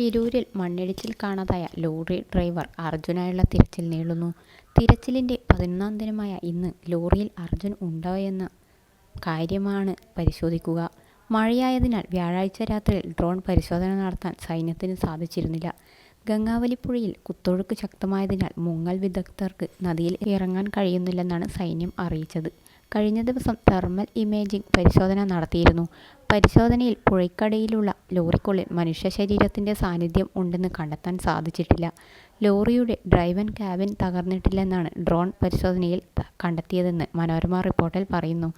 ഷിരൂരിൽ മണ്ണിടിച്ചിൽ കാണാതായ lorry driver അർജുനായുള്ള തിരച്ചിൽ നീളുന്നു. തിരച്ചിലിന്റെ പതിനൊന്നാം ദിനമായ ഇന്ന് ലോറിയിൽ അർജുൻ ഉണ്ടോ എന്ന കാര്യമാണ് പരിശോധിക്കുക. മഴയായതിനാൽ വ്യാഴാഴ്ച രാത്രിയിൽ ഡ്രോൺ പരിശോധന നടത്താൻ സൈന്യത്തിന് സാധിച്ചിരുന്നില്ല. ഗംഗാവലിപ്പുഴയിൽ കുത്തൊഴുക്ക് ശക്തമായതിനാൽ മുങ്ങൽ വിദഗ്ധർക്ക് നദിയിൽ ഇറങ്ങാൻ കഴിയുന്നില്ലെന്നാണ് സൈന്യം അറിയിച്ചത്. കഴിഞ്ഞ ദിവസം തെർമൽ ഇമേജിംഗ് പരിശോധന നടത്തിയിരുന്നു. പരിശോധനയിൽ പുഴയ്ക്കടയിലുള്ള ലോറിക്കുള്ളിൽ മനുഷ്യ ശരീരത്തിന്റെ സാന്നിധ്യം ഉണ്ടെന്ന് കണ്ടെത്താൻ സാധിച്ചിട്ടില്ല. ലോറിയുടെ ഡ്രൈവൻ ക്യാബിൻ തകർന്നിട്ടില്ലെന്നാണ് ഡ്രോൺ പരിശോധനയിൽ കണ്ടെത്തിയതെന്ന് മനോരമ റിപ്പോർട്ടിൽ പറയുന്നു.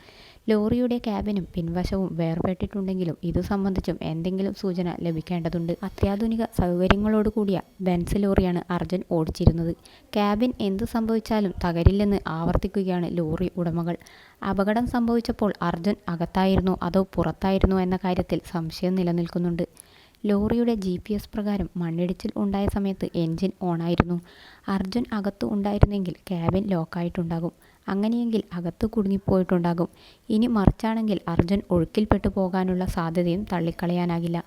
ലോറിയുടെ ക്യാബിനും പിൻവശവും വേർപെട്ടിട്ടുണ്ടെങ്കിലും ഇതു സംബന്ധിച്ചും എന്തെങ്കിലും സൂചന ലഭിക്കേണ്ടതുണ്ട്. അത്യാധുനിക സൗകര്യങ്ങളോടുകൂടിയ ബെൻസ് ലോറിയാണ് അർജുൻ ഓടിച്ചിരുന്നത്. ക്യാബിൻ എന്തു സംഭവിച്ചാലും തകരില്ലെന്ന് ആവർത്തിക്കുകയാണ് ലോറി ഉടമകൾ. അപകടം സംഭവിച്ചപ്പോൾ അർജുൻ അകത്തായിരുന്നു അതോ പുറത്തായിരുന്നു എന്ന കാര്യത്തിൽ സംശയം നിലനിൽക്കുന്നുണ്ട്. ലോറിയുടെ ജി പി എസ് പ്രകാരം മണ്ണിടിച്ചിൽ ഉണ്ടായ സമയത്ത് എൻജിൻ ഓണായിരുന്നു. അർജുൻ അകത്ത് ഉണ്ടായിരുന്നെങ്കിൽ ക്യാബിൻ ലോക്കായിട്ടുണ്ടാകും. അങ്ങനെയെങ്കിൽ അകത്ത് കുടുങ്ങിപ്പോയിട്ടുണ്ടാകും. ഇനി മറിച്ചാണെങ്കിൽ അർജുൻ ഒഴുക്കിൽപ്പെട്ടു പോകാനുള്ള സാധ്യതയും തള്ളിക്കളയാനാകില്ല.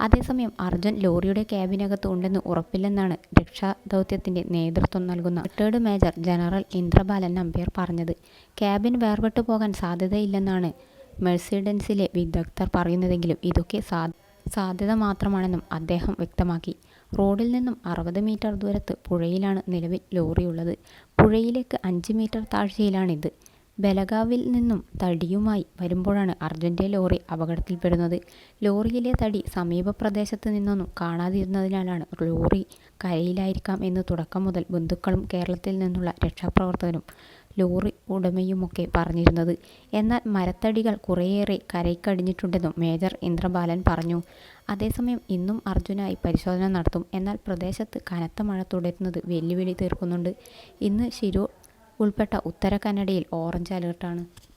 അതേസമയം അർജുൻ ലോറിയുടെ ക്യാബിനകത്ത് ഉണ്ടെന്ന് ഉറപ്പില്ലെന്നാണ് രക്ഷാദൗത്യത്തിന്റെ നേതൃത്വം നൽകുന്ന retired major general Indrabalan Nambiar പറഞ്ഞത്. ക്യാബിൻ വേർപെട്ടു പോകാൻ സാധ്യതയില്ലെന്നാണ് മെഴ്സിഡൻസിലെ വിദഗ്ധർ പറയുന്നതെങ്കിലും ഇതൊക്കെ സാധ്യത മാത്രമാണെന്നും അദ്ദേഹം വ്യക്തമാക്കി. റോഡിൽ നിന്നും അറുപത് മീറ്റർ ദൂരത്ത് പുഴയിലാണ് നിലവിൽ ലോറിയുള്ളത്. പുഴയിലേക്ക് അഞ്ച് മീറ്റർ താഴ്ചയിലാണിത്. ബലഗാവിൽ നിന്നും തടിയുമായി വരുമ്പോഴാണ് അർജുന്റെ ലോറി അപകടത്തിൽപ്പെടുന്നത്. ലോറിയിലെ തടി സമീപ പ്രദേശത്ത് നിന്നൊന്നും കാണാതിരുന്നതിനാലാണ് ലോറി കരയിലായിരിക്കാം എന്ന് തുടക്കം മുതൽ ബന്ധുക്കളും കേരളത്തിൽ നിന്നുള്ള രക്ഷാപ്രവർത്തകരും ലോറി ഉടമയുമൊക്കെ പറഞ്ഞിരുന്നത്. എന്നാൽ മരത്തടികൾ കുറേയേറെ കരയ്ക്കടിഞ്ഞിട്ടുണ്ടെന്നും മേജർ ഇന്ദ്രബാലൻ പറഞ്ഞു. അതേസമയം ഇന്നും അർജുനായി പരിശോധന നടത്തും. എന്നാൽ പ്രദേശത്ത് കനത്ത മഴ തുടരുന്നത് വെല്ലുവിളി തീർക്കുന്നുണ്ട്. ഇന്ന് ശിരൂർ ഉൾപ്പെട്ട ഉത്തര കന്നഡയിൽ ഓറഞ്ച് അലർട്ടാണ്.